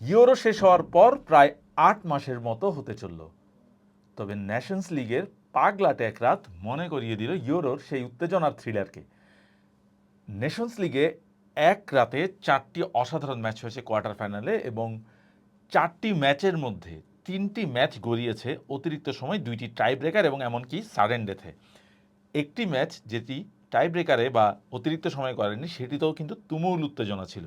Euro শেষ হওয়ার পর প্রায় আট মাসের মতো হতে চলল। তবে ন্যাশনস লিগের পাগলাটে এক রাত মনে করিয়ে দিল ইউরোর সেই উত্তেজনার থ্রিলারকে। নেশনস লিগে এক রাতে চারটি অসাধারণ ম্যাচ হয়েছে কোয়ার্টার ফাইনালে এবং চারটি ম্যাচের মধ্যে তিনটি ম্যাচ গড়িয়েছে অতিরিক্ত সময় দুইটি টাই ব্রেকার এবং এমনকি সাডেন ডেথে। একটি ম্যাচ যেটি টাই ব্রেকারে বা অতিরিক্ত সময় করেনি সেটিতেও কিন্তু তুমুল উত্তেজনা ছিল।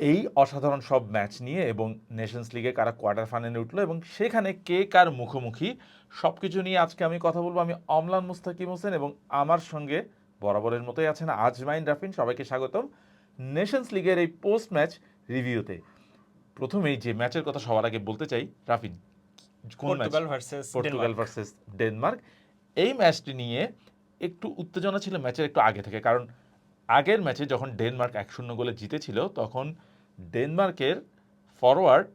এই অসাধারণ সব ম্যাচ নিয়ে এবং নেশনস লিগে কারা কোয়ার্টার ফাইনালে উঠল এবং সেখানে কে কার মুখোমুখি সব কিছু নিয়ে আজকে আমি কথা বলব আমি অমলান মুস্তাকিম হোসেন এবং আমার সঙ্গে বরাবরের মতোই আছেন আজমাইন রাফিন সবাইকে স্বাগতম নেশনস লিগের এই পোস্ট ম্যাচ রিভিউতে প্রথমেই যে ম্যাচের কথা সবার আগে বলতে চাই রাফিন কোন পর্তুগাল ভার্সেস ডেনমার্ক এই ম্যাচটি নিয়ে একটু উত্তেজনা ছিল ম্যাচের একটু আগে থেকে কারণ আগের ম্যাচে যখন ডেনমার্ক এক শূন্য গোলে জিতেছিল তখন ডেনমার্কের forward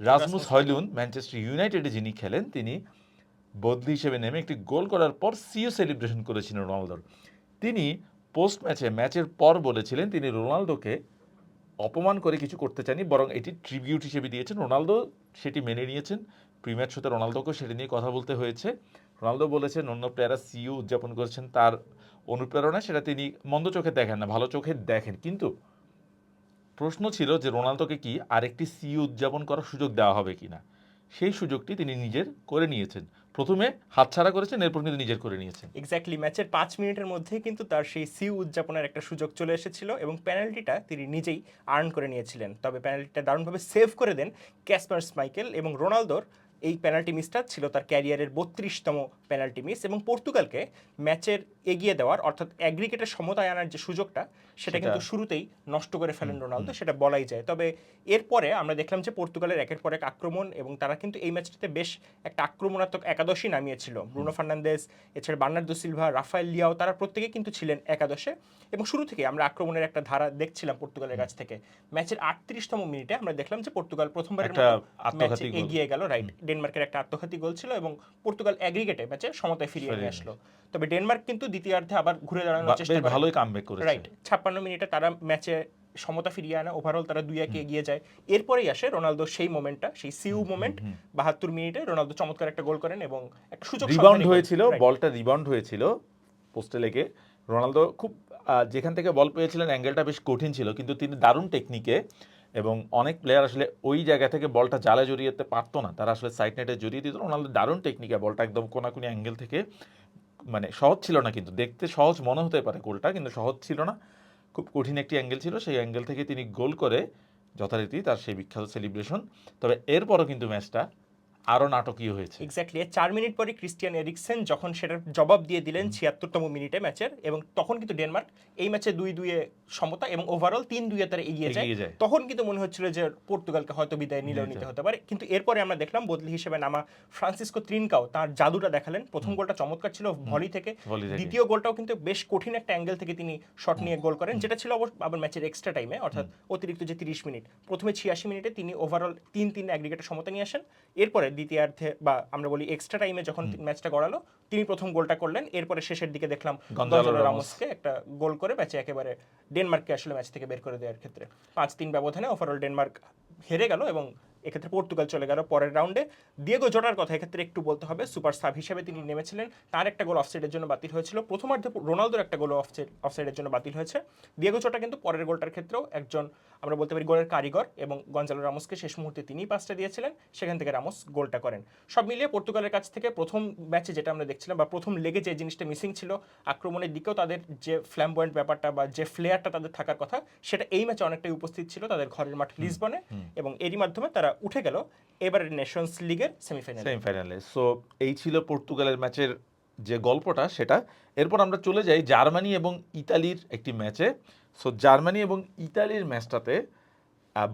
Rasmus Rasmus Hojlund. Manchester ইউনাইটেডে যিনি খেলেন তিনি বদলি হিসেবে নেমে একটি গোল করার পর সিও সেলিব্রেশন করেছিলেন রোনালদোর। তিনি পোস্ট ম্যাচে ম্যাচের পর বলেছিলেন তিনি রোনালদোকে অপমান করে কিছু করতে চাননি বরং এটি ট্রিবিউট হিসেবে দিয়েছেন। রোনালদো সেটি মেনে নিয়েছেন প্রিম্যাচ শোতে রোনালদোকেও সেটি নিয়ে কথা বলতে হয়েছে। রোনালদো বলেছেন অন্য প্লেয়াররা সিইও উদযাপন করেছেন তার অনুপ্রেরণা সেটা তিনি মন্দ চোখে দেখেন না ভালো চোখে দেখেন। কিন্তু প্রশ্ন ছিল যে রোনালদোকে কি আরেকটি সি উদযাপন করার সুযোগ দেওয়া হবে কি না সেই সুযোগটি তিনি নিজের করে নিয়েছেন। প্রথমে হাতছাড়া করেছেন, এরপর কিন্তু নিজের করে নিয়েছেন। এক্স্যাক্টলি ম্যাচের পাঁচ মিনিটের মধ্যে কিন্তু তার সেই সি উদযাপনের একটা সুযোগ চলে এসেছিল এবং পেনাল্টিটা তিনি নিজেই আর্ন করে নিয়েছিলেন। তবে পেনাল্টিটা দারুণভাবে সেভ করে দেন ক্যাসপার স্মাইকেল এবং রোনালদোর এই পেনাল্টি মিসটা ছিল তার ক্যারিয়ারের বত্রিশতম পেনাল্টি মিস এবং পর্তুগালকে ম্যাচের এগিয়ে দেওয়ার অর্থাৎ অ্যাগ্রিগেটের সমতায় আনার যে সুযোগটা সেটা কিন্তু শুরুতেই নষ্ট করে ফেলেন রোনালদো সেটা বলাই যায়। তবে এরপরে আমরা দেখলাম যে পর্তুগালের একের পর এক আক্রমণ এবং তারা কিন্তু এই ম্যাচটাতে বেশ একটা আক্রমণাত্মক একাদশই নামিয়েছিল। ব্রুনো ফার্নান্দেস এছাড়া বার্নার্দো সিলভা রাফায়েল লিয়াও তারা প্রত্যেকে কিন্তু ছিলেন একাদশে। এবং শুরু থেকে আমরা আক্রমণের একটা ধারা দেখছিলাম পর্তুগালের কাছ থেকে। ম্যাচের আটত্রিশতম মিনিটে আমরা দেখলাম যে পর্তুগাল প্রথমবারের গোল। এগিয়ে গেল রাইট ডেনমার্কের একটা আত্মঘাতী গোল ছিল এবং পর্তুগাল অ্যাগ্রিগেটে ম্যাচে সমতায় ফিরিয়ে নিয়ে আসলো। তবে ডেনমার্ক কিন্তু দ্বিতীয়ার্ধে আবার ঘুরে দাঁড়ানোর চেষ্টা করে। ভালোই কামব্যাক করেছে। রাইট ছাপ্পান্ন মিনিটে তারা ম্যাচে সমতা ফিরিয়ে আনে। ওভারঅল তারা দুই একে এগিয়ে যায়। এরপরেই আসে রোনালদো সেই মোমেন্টটা সেই সিউ মোমেন্ট বাহাত্তর মিনিটে রোনালদো চমৎকার একটা গোল করেন এবং একটা সুযোগ রিবাউন্ড হয়েছিল বলটা রিবাউন্ড হয়েছিল পোস্টে লেগে। রোনালদো খুব যেখান থেকে বল পেয়েছিলেন অ্যাঙ্গেলটা বেশ কঠিন ছিল কিন্তু তিনি দারুণ টেকনিকে এবং অনেক প্লেয়ার আসলে ওই জায়গা থেকে বলটা জালে জড়িয়ে পারতো না। তারা আসলে সাইড নেটে জড়িয়ে দিত। রোনালদো দারুণ টেকনিকে বলটা একদম কোনাকুনি অ্যাঙ্গেল থেকে মানে সহজ ছিল না কিন্তু। দেখতে সহজ মনে হতে পারে গোলটা কিন্তু সহজ ছিল না। খুব কঠিন একটি অ্যাঙ্গেল ছিল। সেই অ্যাঙ্গেল থেকে তিনি গোল করে যথারীতি তার সেই বিখ্যাত সেলিব্রেশন তবে এরপরও কিন্তু ম্যাচটা আরও নাটকীয় হয়েছে। এক্স্যাক্টলি চার মিনিট পরে ক্রিস্টিয়ান এরিকসেন যখন সেটার জবাব দিয়ে দিলেন ছিয়াত্তরতম মিনিটে ম্যাচের এবং তখন কিন্তু ডেনমার্ক এই ম্যাচে দুই দুইয়ে সমতা এবং ওভারঅল তিন দুইয়ে তারা এগিয়ে যায়। তখন কিন্তু মনে হচ্ছিল যে পর্তুগালকে হয়তো বিদায় নিলেও নিতে হতে পারে। কিন্তু এরপরে আমরা দেখলাম বদলি হিসেবে নামা ফ্রান্সিসকো ত্রিনকাও তার জাদুটা দেখালেন। প্রথম গোলটা চমৎকার ছিল ভলি থেকে। দ্বিতীয় গোলটাও কিন্তু বেশ কঠিন একটা অ্যাঙ্গেল থেকে তিনি শট নিয়ে গোল করেন যেটা ছিল অবশ্য আবার ম্যাচের এক্সট্রা টাইমে অর্থাৎ অতিরিক্ত যে তিরিশ মিনিট। প্রথমে ছিয়াশি মিনিটে তিনি ওভারঅল তিন তিন অ্যাগ্রিগেটের সমতা নিয়ে আসেন। এরপরে দ্বিতীয়ার্ধে বা আমরা বলি এক্সট্রা টাইমে যখন ম্যাচটা গড়ালো তিনি প্রথম গোলটা করলেন। এরপরে শেষের দিকে দেখলাম গঞ্জালো রামোসকে একটা গোল করে ম্যাচে একেবারে ডেনমার্ককে আসলে ম্যাচ থেকে বের করে দেওয়ার ক্ষেত্রে। পাঁচ তিন ব্যবধানে ওভারঅল ডেনমার্ক হেরে গেল এবং এক্ষেত্রে পর্তুগাল চলে গেল পরের রাউন্ডে। দিয়েগো জোটার কথা এক্ষেত্রে একটু বলতে হবে। সুপার সাব হিসেবে তিনি নেমেছিলেন। তার একটা গোল অফসাইডের জন্য বাতিল হয়েছিল। প্রথমার্ধে রোনালদোর একটা গোল অফসাইড অফসাইডের জন্য বাতিল হয়েছে। দিয়েগো জোটা কিন্তু পরের গোলটার ক্ষেত্রেও একজন আমরা বলতে পারি গোলের কারিগর এবং গঞ্জালো রামোসকে শেষ মুহূর্তে তিনিই পাসটা দিয়েছিলেন। সেখান থেকে রামোস গোলটা করেন। সব মিলিয়ে পর্তুগালের কাছ থেকে প্রথম ম্যাচে যেটা আমরা দেখছিলাম বা প্রথম লেগে যে জিনিসটা মিসিং ছিল আক্রমণের দিকেও তাদের যে ফ্ল্যাম্বয়েন্ট ব্যাপারটা বা যে ফ্লেয়ারটা তাদের থাকার কথা সেটা এই ম্যাচে অনেকটাই উপস্থিত ছিল তাদের ঘরের মাঠ লিসবনে এবং এরই মাধ্যমে তারা উঠে গেল এবারের নেশনস লিগের সেমিফাইনাল সেমিফাইনালে সো এই ছিল পর্তুগালের ম্যাচের যে গল্পটা, সেটা। এরপর আমরা চলে যাই জার্মানি এবং ইতালির একটি ম্যাচে। সো জার্মানি এবং ইতালির ম্যাচটাতে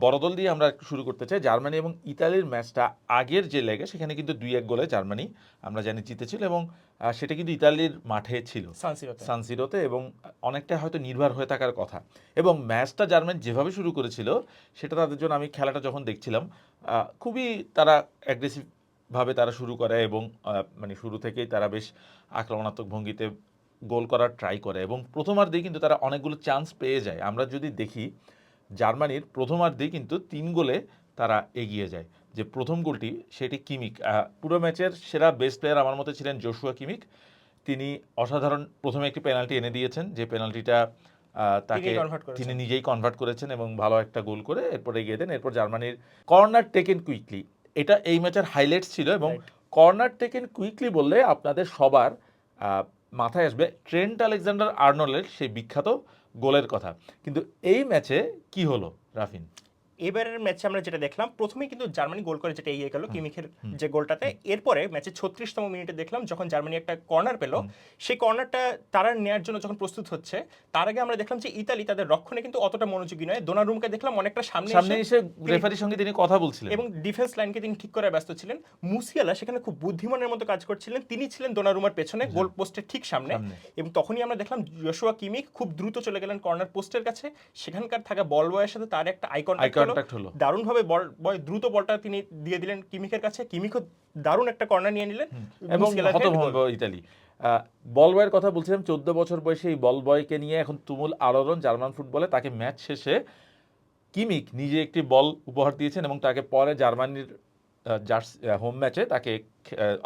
বড় দল দিয়ে আমরা একটু শুরু করতে চাই। জার্মানি এবং ইতালির ম্যাচটা আগের যে লেগে সেখানে কিন্তু দুই এক গোলে জার্মানি আমরা জানি জিতেছিল এবং সেটা কিন্তু ইতালির মাঠে ছিল। সানসিরোতে এবং অনেকটা হয়তো নির্ভর হয়ে থাকার কথা। এবং ম্যাচটা জার্মানি যেভাবে শুরু করেছিল সেটা তাদের জন্য আমি খেলাটা যখন দেখছিলাম খুবই তারা অ্যাগ্রেসিভভাবে তারা শুরু করে এবং মানে শুরু থেকেই তারা বেশ আক্রমণাত্মক ভঙ্গিতে গোল করার ট্রাই করে এবং প্রথমার্ধেই কিন্তু তারা অনেকগুলো চান্স পেয়ে যায়। আমরা যদি দেখি জার্মানির প্রথমার্ধেই কিন্তু তিন গোলে তারা এগিয়ে যায়। যে প্রথম গোলটি সেটি কিমিক। পুরো ম্যাচের সেরা বেস্ট প্লেয়ার আমার মতে ছিলেন জোশুয়া কিমিক। তিনি অসাধারণ প্রথমে একটি পেনাল্টি এনে দিয়েছেন যে পেনাল্টিটা তাকে। তিনি নিজেই কনভার্ট করেছেন। এবং ভালো একটা গোল করে এরপর এগিয়ে দেন। এরপর জার্মানির কর্নার টেকেন কুইকলি এটা এই ম্যাচের হাইলাইটস ছিল এবং কর্নার টেকেন কুইকলি বললে আপনাদের সবার মাথায় আসবে ট্রেন্ট আলেকজান্ডার আর্নলের সেই বিখ্যাত গোলের কথা। কিন্তু এই ম্যাচে কি হলো রাফিন? এবারের ম্যাচে আমরা যেটা দেখলাম প্রথমেই কিন্তু জার্মানি গোল করে যেটা এগিয়ে গেল কিমিখের যে গোলটাতে। এরপরে ম্যাচে ছত্রিশতম মিনিটে দেখলাম যখন জার্মানি একটা কর্নার পেল সেই কর্নারটা তারা নেওয়ার জন্য যখন প্রস্তুত হচ্ছে তার আগে আমরা দেখলাম যে ইতালি তাদের রক্ষণে কিন্তু অতটা মনোযোগী নয়। ডোনারুমকে দেখলাম অনেকটা সামনে সামনে এসে রেফারির সঙ্গে তিনি কথা বলছিলেন। এবং ডিফেন্স লাইনকে তিনি ঠিক করে ব্যস্ত ছিলেন। মুসিয়ালা সেখানে খুব বুদ্ধিমানের মতো কাজ করছিলেন। তিনি ছিলেন দোনারুমার পেছনে গোল পোস্টের ঠিক সামনে। এবং তখনই আমরা দেখলাম জোশুয়া কিমিক খুব দ্রুত চলে গেলেন কর্নার পোস্টের কাছে। সেখানকার থাকা বল বয়ের সাথে তার একটা আইকন Eye কন্ট্যাক্ট হলো। দারুণভাবে বল বয় দ্রুত বলটা তিনি দিয়ে দিলেন কিমিকের কাছে। কিমিকও দারুণ একটা কর্নার নিয়ে নিলেন এবং। হতভম্ব ইতালি। আহ, বল বয়ের কথা বলছিলাম চোদ্দ বছর বয়সে এই বল বয়কে নিয়ে এখন তুমুল আলোড়ন জার্মান ফুটবলে। তাকে ম্যাচ শেষে কিমিক নিজে একটি বল উপহার দিয়েছেন এবং তাকে পরে জার্মানির জার্সি হোম ম্যাচে তাকে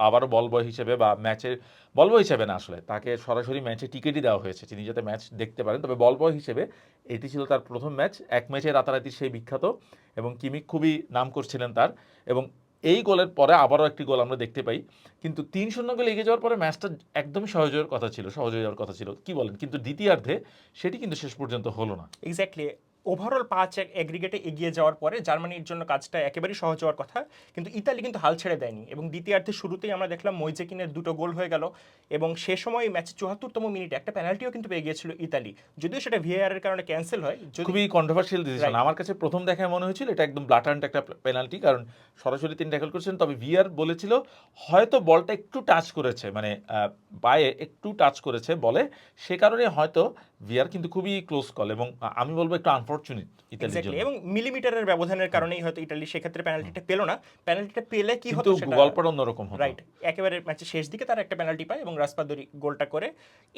আবারও বল বয় হিসেবে বা ম্যাচের বল বয় হিসেবে না আসলে, তাকে সরাসরি ম্যাচে টিকিটই দেওয়া হয়েছে। তিনি যাতে ম্যাচ দেখতে পারেন। তবে বল বয় হিসেবে এটি ছিল তার প্রথম ম্যাচ এক ম্যাচে রাতারাতি সেই বিখ্যাত এবং কিমি খুবই নাম করছিলেন তার। এবং এই গোলের পরে আবারও একটি গোল আমরা দেখতে পাই। কিন্তু তিন শূন্য গোলে এগিয়ে যাওয়ার পরে ম্যাচটা একদমই সহজ হওয়ার কথা ছিল, সহজ হয়ে যাওয়ার কথা ছিল। কি বলেন? কিন্তু দ্বিতীয়ার্ধে সেটি কিন্তু শেষ পর্যন্ত হলো না। এক্স্যাক্টলি ওভারঅল পাঁচ এক এগ্রিগেটে এগিয়ে যাওয়ার পরে জার্মানির জন্য কাজটা একেবারেই সহজ হওয়ার কথা। কিন্তু ইতালি কিন্তু হাল ছেড়ে দেয়নি এবং দ্বিতীয়ার্ধের শুরুতেই আমরা দেখলাম মইজেকিনের দুটো গোল হয়ে গেল এবং সে সময় ম্যাচের চুয়াত্তরতম মিনিটে একটা পেনাল্টিও কিন্তু পেয়ে গিয়েছিল ইতালি। যদিও সেটা ভিএআর এর কারণে ক্যান্সেল হয় যদি খুবই কন্ট্রোভার্সিয়াল ডিসিশন আমার কাছে প্রথম দেখায় মনে হয়েছিল এটা একদম ব্লাটান্ট একটা পেনাল্টি কারণ সরাসরি তিনি ট্যাকল করেছেন। তবে ভিআর বলেছিল হয়তো বলটা একটু টাচ করেছে মানে পায়ে একটু টাচ করেছে বলে। সে কারণে হয়তো ভিআর কিন্তু খুবই ক্লোজ কল এবং আমি বলব একটু আনফর্চুনেট জন্য এবং মিলিমিটারের ব্যবধানের কারণেই হয়তো ইতালি সেক্ষেত্রে পেনাল্টিটা পেল না। পেনাল্টিটা পেলে কি হতো সেটা গল্পটা অন্যরকম হতো। রাইট একেবারে ম্যাচের শেষ দিকে তারা একটা পেনাল্টি পায় এবং রাসপাদরি গোলটা করে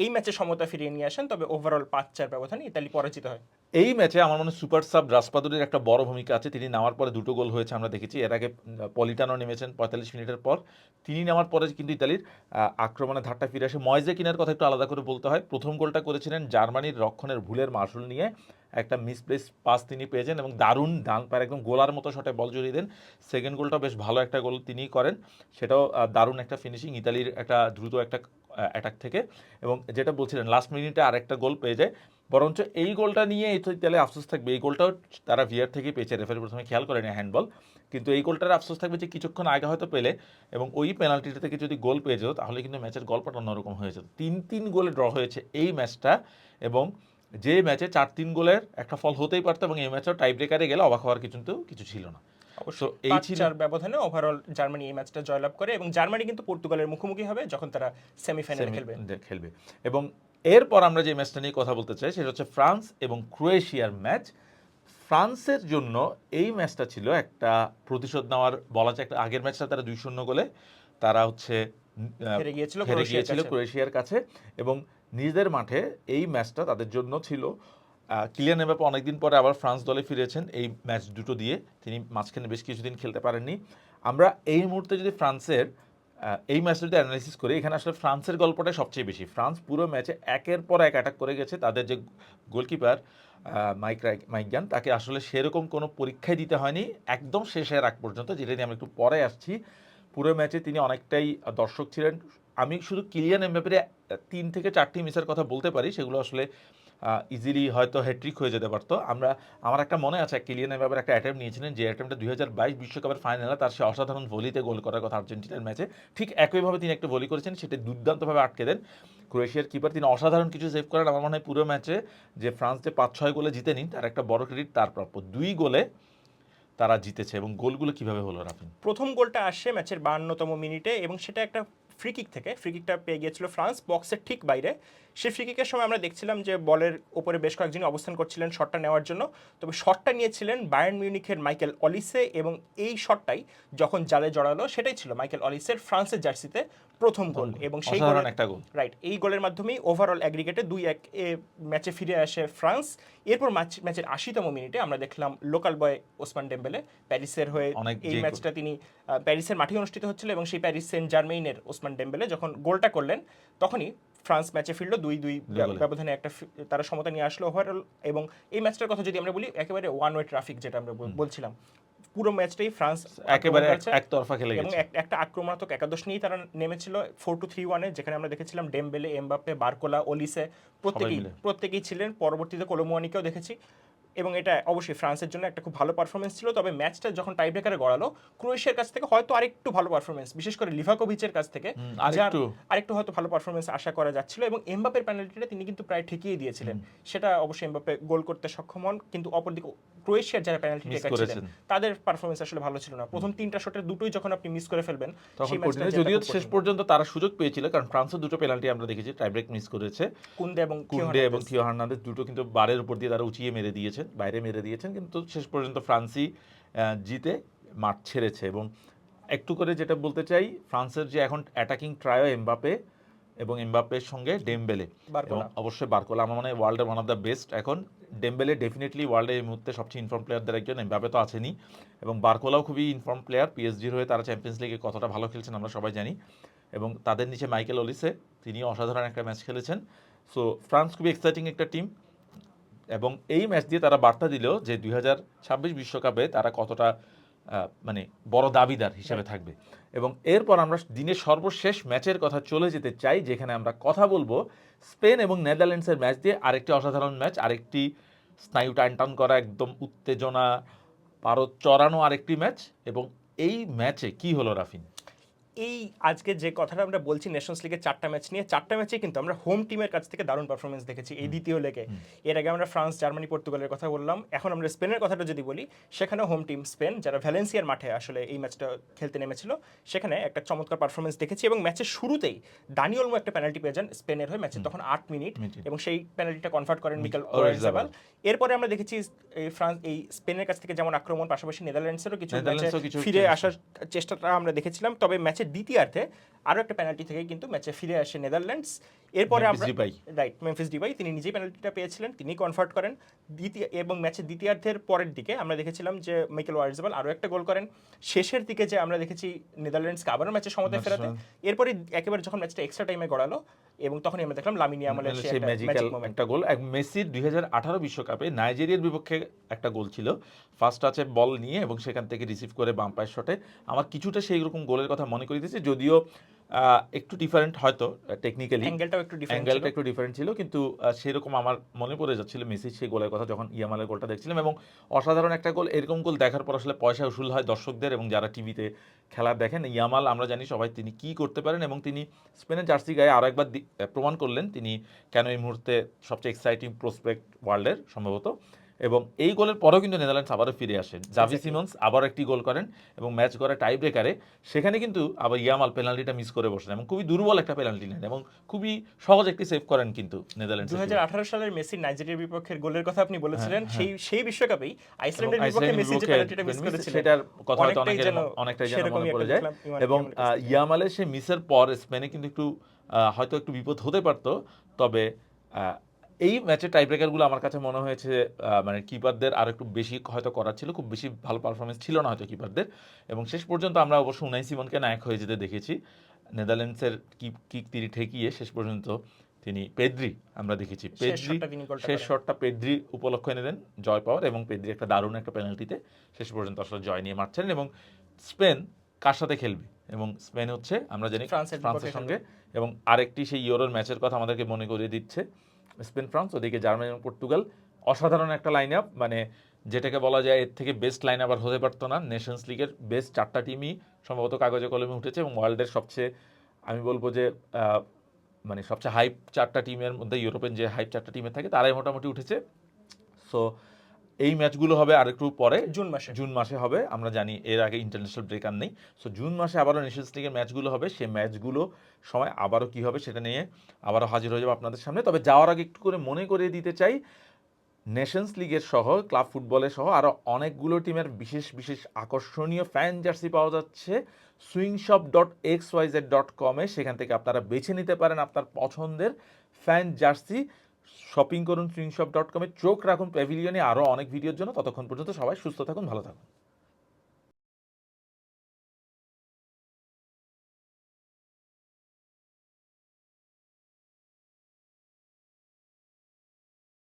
এই ম্যাচে সমতা ফিরিয়ে নিয়ে আসেন তবে ওভারঅল পাঁচ চার ব্যবধানে ইতালি পরাজিত হয়। এই ম্যাচে আমার মনে হয় সুপার সাব রাসপাদুরির একটা বড় ভূমিকা আছে। তিনি নামার পরে দুটো গোল হয়েছে আমরা দেখেছি। এর আগে পলিটানো নেমেছেন পঁয়তাল্লিশ মিনিটের পর। তিনি নামার পরে কিন্তু ইতালির আক্রমণের ধারটা ফিরে আসে। ময়জে কিনার কথা একটু আলাদা করে বলতে হয়। প্রথম গোলটা করেছিলেন জার্মানির রক্ষণের ভুলের মাসুল নিয়ে। একটা মিসপ্লেস পাস তিনি পেয়েছেন এবং দারুণ ডান পায়ের একদম গোলার মতো শটে বল জড়িয়ে দেন। সেকেন্ড গোলটা বেশ ভালো একটা গোল তিনিই করেন। সেটাও দারুণ একটা ফিনিশিং ইতালির একটা দ্রুত একটা অ্যাটাক থেকে। এবং যেটা বলছিলেন লাস্ট মিনিটে আরেকটা গোল পেয়ে যায়। বরঞ্চ এই গোলটা নিয়ে এই তো ইতালি আফসোস থাকবে। এই গোলটাও তারা ভিআর থেকে পেয়েছে। রেফারি প্রথমে খেয়াল করেনি হ্যান্ডবল কিন্তু এই গোলটার আফসোস থাকবে যে কিছুক্ষণ আগে হয়তো পেলে এবং ওই পেনাল্টিটা থেকে যদি গোল পেয়ে যেত, তাহলে কিন্তু ম্যাচের গল্পটা অন্যরকম হয়ে যেত। তিন তিন গোলে ড্র হয়েছে এই ম্যাচটা এবং যে ম্যাচে চার তিন গোলের একটা ফল হতেই পারতো এবং এই ম্যাচেও টাই ব্রেকারে গেলে অবাক হওয়ার কিছু কিছু ছিল না। অবশ্য এই চার ব্যবধানে ওভারঅল জার্মানি এই ম্যাচটা জয়লাভ করে এবং জার্মানি কিন্তু পর্তুগালের মুখোমুখি হবে যখন তারা সেমিফাইনালে খেলবে। খেলবে। এবং এরপর আমরা যে ম্যাচটা নিয়ে কথা বলতে চাই সেটা হচ্ছে ফ্রান্স এবং ক্রোয়েশিয়ার ম্যাচ ফ্রান্সের জন্য এই ম্যাচটা ছিল একটা প্রতিশোধ নেওয়ার বলা যায় একটা আগের ম্যাচটা তারা দুই শূন্য গোলে তারা হচ্ছে হেরে গিয়েছিল ক্রোয়েশিয়ার কাছে এবং নিজেদের মাঠে এই ম্যাচটা তাদের জন্য ছিল। কিলিয়ান এমবাপ্পে অনেকদিন পরে আবার ফ্রান্স দলে ফিরেছেন। এই ম্যাচ দুটো দিয়ে তিনি মাঝখানে বেশ কিছুদিন খেলতে পারেননি। আমরা এই মুহূর্তে যদি ফ্রান্সের এই ম্যাচটা যদি অ্যানালাইসিস করি, এখানে আসলে ফ্রান্সের গল্পটাই সবচেয়ে বেশি। ফ্রান্স পুরো ম্যাচে একের পর এক অ্যাটাক করে গেছে। তাদের যে গোলকিপার মাইক মাইকগান তাকে আসলে সেরকম কোনো পরীক্ষাই দিতে হয়নি। একদম শেষের আগ পর্যন্ত, যেটা নিয়ে আমরা একটু পরে আসছি, পুরো ম্যাচে তিনি অনেকটাই দর্শক ছিলেন। আমি শুধু কিলিয়ান এমবাপের তিন থেকে চারটি মিসের কথা বলতে পারি, সেগুলো আসলে ইজিলি হয়তো হ্যাট্রিক হয়ে যেতে পারতো। আমরা, আমার একটা মনে আছে, কিলিয়ান এমবাপের একটা অ্যাটেম্প নিয়েছিলেন যে অ্যাটেম্পটা দুই হাজার বাইশ বিশ্বকাপের ফাইনালে তার সে অসাধারণ ভলিতে গোল করার কথা আর্জেন্টিনার ম্যাচে ঠিক একইভাবে তিনি একটা ভলি করেছেন, সেটা দুর্দান্তভাবে আটকে দেন। ক্রোয়েশিয়ার কিপার তিনি অসাধারণ কিছু সেভ করেন। আমার মনে হয় পুরো ম্যাচে যে ফ্রান্স যে পাঁচ ছয় গোলে জিতে নিন, তার একটা বড় ক্রেডিট তার প্রাপ্য। দুই গোলে তারা জিতেছে, এবং গোলগুলো কীভাবে হলো রাফিন? প্রথম গোলটা আসে ম্যাচের বাহান্নতম মিনিটে, এবং সেটা একটা ফ্রি কিক থেকে ফ্রি কিকটা পেয়ে গিয়েছিল ফ্রান্স বক্সের ঠিক বাইরে। সেই ফ্রি কিকের সময় আমরা দেখছিলাম যে বলের ওপরে বেশ কয়েকজন অবস্থান করছিলেন শটটা নেওয়ার জন্য। তবে শটটা নিয়েছিলেন বায়ার্ন মিউনিখের মাইকেল অলিসে এবং এই শটটাই যখন জালে জড়ালো সেটাই ছিল মাইকেল অলিসের ফ্রান্সের জার্সিতে প্রথম গোল এবং সেই গোলের- একটা গোল রাইট এই গোলের মাধ্যমেই ওভারঅল অ্যাগ্রিগেটে দুই এক এ ম্যাচে ফিরে আসে ফ্রান্স। এরপর ম্যাচ ম্যাচের আশিতম মিনিটে আমরা দেখলাম লোকাল বয় ওসমান ডেম্বেলে প্যারিসের হয়ে এই ম্যাচটা তিনি প্যারিসের মাঠে অনুষ্ঠিত হচ্ছিল এবং সেই প্যারিস সেন্ট জার্মেইনের ওসমান ডেম্বেলে যখন গোলটা করলেন তখনই ফ্রান্স ম্যাচে ফিরলো দুই দুই দুই ব্যবধানে একটা তারা সমতা নিয়ে আসলো ওভারঅল এবং এই ম্যাচটার কথা যদি আমরা বলি একেবারে ওয়ান ওয়ে ট্রাফিক যেটা আমরা বলছিলাম। পুরো ম্যাচটাই ফ্রান্স একেবারে। একতরফা খেলে এবং গেছে এবং একটা আক্রমণাত্মক একাদশ নিয়েই তারা নেমেছিল ফোর টু থ্রি ওয়ানে যেখানে আমরা দেখেছিলাম ডেমবেলে এমবাপ্পে বারকোলা ওলিসে প্রত্যেকেই। প্রত্যেকেই ছিলেন পরবর্তীতে কোলোমোয়ানিকেও দেখেছি এবং এটা অবশ্যই ফ্রান্সের জন্য একটা খুব ভালো পারফরমেন্স ছিল। তবে ম্যাচটা যখন টাই ব্রেকারে গড়ালো ক্রোয়েশিয়ার কাছ থেকে হয়তো আরেকটু ভালো পারফরমেন্স বিশেষ করে লিভাকোভিচের কাছ থেকে আরেকটু। হয়তো ভালো পারফরমেন্স আশা করা যাচ্ছিল এবং এমবাপের পেনাল্টিটা তিনি কিন্তু প্রায় ঠেকিয়ে দিয়েছিলেন। সেটা অবশ্যই এমবাপে গোল করতে সক্ষম হন কিন্তু অপরদিকে ক্রোয়েশিয়ার যারা পেনাল্টি টেকার তাদের পারফরমেন্স আসলে ভালো ছিল না। প্রথম তিনটা শটের দুটোই যখন আপনি মিস করে ফেলবেন যদিও শেষ পর্যন্ত তারা সুযোগ পেয়েছিল কারণ ফ্রান্সের দুটো পেনাল্টি আমরা দেখেছি টাই ব্রেক মিস করেছে। কুন্দে এবং কুন্দে এবং। থিও হার্নান্দেজ দুটো কিন্তু বারের উপর দিয়ে তারা উঁচিয়ে মেরে দিয়েছেন বাইরে মেরে দিয়েছেন কিন্তু শেষ পর্যন্ত ফ্রান্সই জিতে মাঠ ছেড়েছে। এবং একটু করে যেটা বলতে চাই ফ্রান্সের যে এখন অ্যাটাকিং ট্রায়ো এমবাপে এবং এমবাপের সঙ্গে ডেমবেলে। অবশ্যই বারকোলা আমার মনে হয় ওয়ার্ল্ডের ওয়ান অফ দ্য বেস্ট এখন ডেমবেলে ডেফিনেটলি ওয়ার্ল্ডের এই মুহূর্তে সবচেয়ে ইনফর্ম প্লেয়ারদের একজন এমবাপে তো আছেনি এবং বারকোলাও খুবই ইনফর্ম প্লেয়ার পিএসজির হয়ে তারা চ্যাম্পিয়ন্স লিগে কতটা ভালো খেলছেন আমরা সবাই জানি। এবং তাদের নিচে মাইকেল অলিসে তিনি অসাধারণ একটা ম্যাচ খেলেছেন। সো ফ্রান্স খুবই এক্সাইটিং একটা টিম এবং এই ম্যাচ দিয়ে তারা বার্তা দিল যে দুই বিশ্বকাপে তারা কতটা মানে বড় দাবিদার হিসেবে থাকবে। এবং এরপর আমরা দিনের সর্বশেষ ম্যাচের কথা চলে যেতে চাই, যেখানে আমরা কথা বলব স্পেন এবং নেদারল্যান্ডসের ম্যাচ দিয়ে। আরেকটি অসাধারণ ম্যাচ, আরেকটি স্নায়ু টান টান করা, একদম উত্তেজনা, পারদ চড়ানো আরেকটি ম্যাচ। এবং এই ম্যাচে কি হলো রাফিন? এই আজকে যে কথাটা আমরা বলছি নেশনস লিগের চারটা ম্যাচ নিয়ে চারটা ম্যাচে কিন্তু আমরা হোম টিমের কাছ থেকে দারুণ পারফরমেন্স দেখেছি এই দ্বিতীয় লেগে এর আগে আমরা ফ্রান্স জার্মানি পর্তুগালের কথা বললাম। এখন আমরা স্পেনের কথাটা যদি বলি সেখানে হোম টিম স্পেন যারা ভ্যালেন্সিয়ার মাঠে আসলে এই ম্যাচটা খেলতে নেমেছিল সেখানে একটা চমৎকার পারফরমেন্স দেখেছি এবং ম্যাচের শুরুতেই দানিওলমো একটা পেনাল্টি পেয়ে যান স্পেনের হয়ে ম্যাচের তখন আট মিনিট। এবং সেই পেনাল্টিটা কনভার্ট করেন মিকেল। ওয়ারজাবাল এরপরে আমরা দেখেছি এই ফ্রান্স এই স্পেনের কাছ থেকে যেমন আক্রমণ পাশাপাশি নেদারল্যান্ডসেরও কিছু কিছু ফিরে আসার চেষ্টাটা আমরা দেখেছিলাম। তবে ম্যাচের দ্বিতীয়ার্ধে আরও একটা পেনাল্টি থেকে কিন্তু ম্যাচে ফিরে আসে নেদারল্যান্ডস। এরপরে আমরা রাইট মেমফিস ডিবাই তিনি নিজেই পেনাল্টিটা পেয়েছিলেন তিনি কনভার্ট করেন। দ্বিতীয় এবং ম্যাচের দ্বিতীয়ার্ধের পরের দিকে আমরা দেখেছিলাম যে মাইকেল ওয়ার্জবাল আরও একটা গোল করেন। শেষের দিকে যে আমরা দেখেছি নেদারল্যান্ডসকে আবারও ম্যাচে সমতায় ফেরাতে। এরপরে একেবারে যখন ম্যাচটা এক্সট্রা টাইমে গড়ালো এবং তখনই আমরা দেখলাম লামিনী আমলের সেই ম্যাজিক্যাল একটা গোল। এক মেসির দুই বিশ্বকাপে নাইজেরিয়ার বিপক্ষে একটা গোল ছিল। ফার্স্ট টাচে বল নিয়ে এবং সেখান থেকে রিসিভ করে বাম পায়ের শটে আমার কিছুটা সেই রকম গোলের কথা মনে করিয়ে দিয়েছে যদিও একটু ডিফারেন্ট হয়তো টেকনিক্যালি অ্যাঙ্গেলটাও একটু ডিফারেন্ট অ্যাঙ্গেলটা একটু ডিফারেন্ট ছিল কিন্তু সেরকম আমার মনে পড়ে যাচ্ছিল মেসির সেই গোলের কথা যখন ইয়ামালের গোলটা দেখছিলাম। এবং অসাধারণ একটা গোল এরকম গোল দেখার পর আসলে পয়সা উসুল হয় দর্শকদের এবং যারা টিভিতে খেলা দেখেন। ইয়ামাল আমরা জানি সবাই তিনি কি করতে পারেন এবং তিনি স্পেনের জার্সি গায়ে আরও একবার প্রমাণ করলেন তিনি কেন এই মুহূর্তে সবচেয়ে এক্সাইটিং প্রসপেক্ট ওয়ার্ল্ডের সম্ভবত। এবং এই গোলের পরেও কিন্তু নেদারল্যান্ডস আবারও ফিরে আসেন। জাভি সিমন্স আবার একটি গোল করেন এবং ম্যাচ করে টাই ব্রেকারে সেখানে কিন্তু আবার ইয়ামাল পেনাল্টিটা মিস করে বসেন এবং খুবই দুর্বল একটা পেনাল্টি নেন এবং খুবই সহজ একটি সেভ করেন কিন্তু নেদারল্যান্ডস দু হাজার আঠারো সালের মেসি নাইজেরিয়ার বিপক্ষের গোলের কথা আপনি বলেছিলেন সেই সেই বিশ্বকাপেই আইসল্যান্ডের বিপক্ষে মেসি যে পেনাল্টিটা মিস করেছিলেন সেটার কথা হয়তো অনেকের অনেকটাই যেন মনে পড়ে যায়। এবং ইয়ামালের সেই মিসের পর স্পেনে কিন্তু একটু হয়তো একটু বিপদ হতে পারতো তবে এই ম্যাচের টাই ব্রেকারগুলো আমার কাছে মনে হয়েছে মানে কিপারদের আর একটু বেশি হয়তো করার ছিল খুব বেশি ভালো পারফরমেন্স ছিল না হয়তো কিপারদের এবং শেষ পর্যন্ত আমরা অবশ্য উনাই সিমনকে নায়ক হয়ে যেতে দেখেছি। নেদারল্যান্ডসের কিক কিক তিনি ঠেকিয়ে শেষ পর্যন্ত তিনি পেদ্রি আমরা দেখেছি। পেদ্রি শেষ শটটা পেদ্রি উপলক্ষে নিলেন জয় পাওয়ার এবং পেদ্রি একটা দারুণ একটা পেনাল্টিতে শেষ পর্যন্ত আসলে জয় নিয়ে মারছেন এবং স্পেন কার সাথে খেলবে? এবং স্পেন হচ্ছে আমরা জানি ফ্রান্সের ফ্রান্সের সঙ্গে এবং আরেকটি সেই ইউরোর ম্যাচের কথা আমাদেরকে মনে করিয়ে দিচ্ছে স্পেন ফ্রান্স ওদিকে জার্মানি এবং পর্তুগাল অসাধারণ একটা লাইন আপ মানে যেটাকে বলা যায় এর থেকে বেস্ট লাইন আবার হতে পারতো না। নেশনস লিগের বেস্ট চারটা টিমই সম্ভবত কাগজে কলমে উঠেছে এবং ওয়ার্ল্ডের সবচেয়ে আমি বলব যে মানে সবচেয়ে হাইপ চারটা টিমের মধ্যে ইউরোপের যে হাইপ চারটা টিমের থাকে তারাই মোটামুটি উঠেছে। সো এই ম্যাচগুলো হবে আরেকটু পরে। জুন মাসে। জুন মাসে হবে। আমরা জানি এর আগে ইন্টারন্যাশনাল ব্রেক আর নেই। সো জুন মাসে আবারও নেশনস লিগের ম্যাচগুলো হবে। সেই ম্যাচগুলো সময় আবারও কি হবে সেটা নিয়ে আবারও হাজির হয়ে যাব আপনাদের সামনে। তবে যাওয়ার আগে একটু করে মনে করিয়ে দিতে চাই নেশনস লিগের সহ ক্লাব ফুটবলের সহ আরও অনেকগুলো টিমের বিশেষ বিশেষ আকর্ষণীয় ফ্যান জার্সি পাওয়া যাচ্ছে। Swingshop dot X YZ dot কমে সেখান থেকে আপনারা বেছে নিতে পারেন আপনার পছন্দের ফ্যান জার্সি শপিং করুন স্ক্রিনশপ ডট কমে চোখ রাখুন প্যাভিলিয়নে আরও অনেক ভিডিওর জন্য। ততক্ষণ পর্যন্ত সবাই সুস্থ থাকুন, ভালো থাকুন।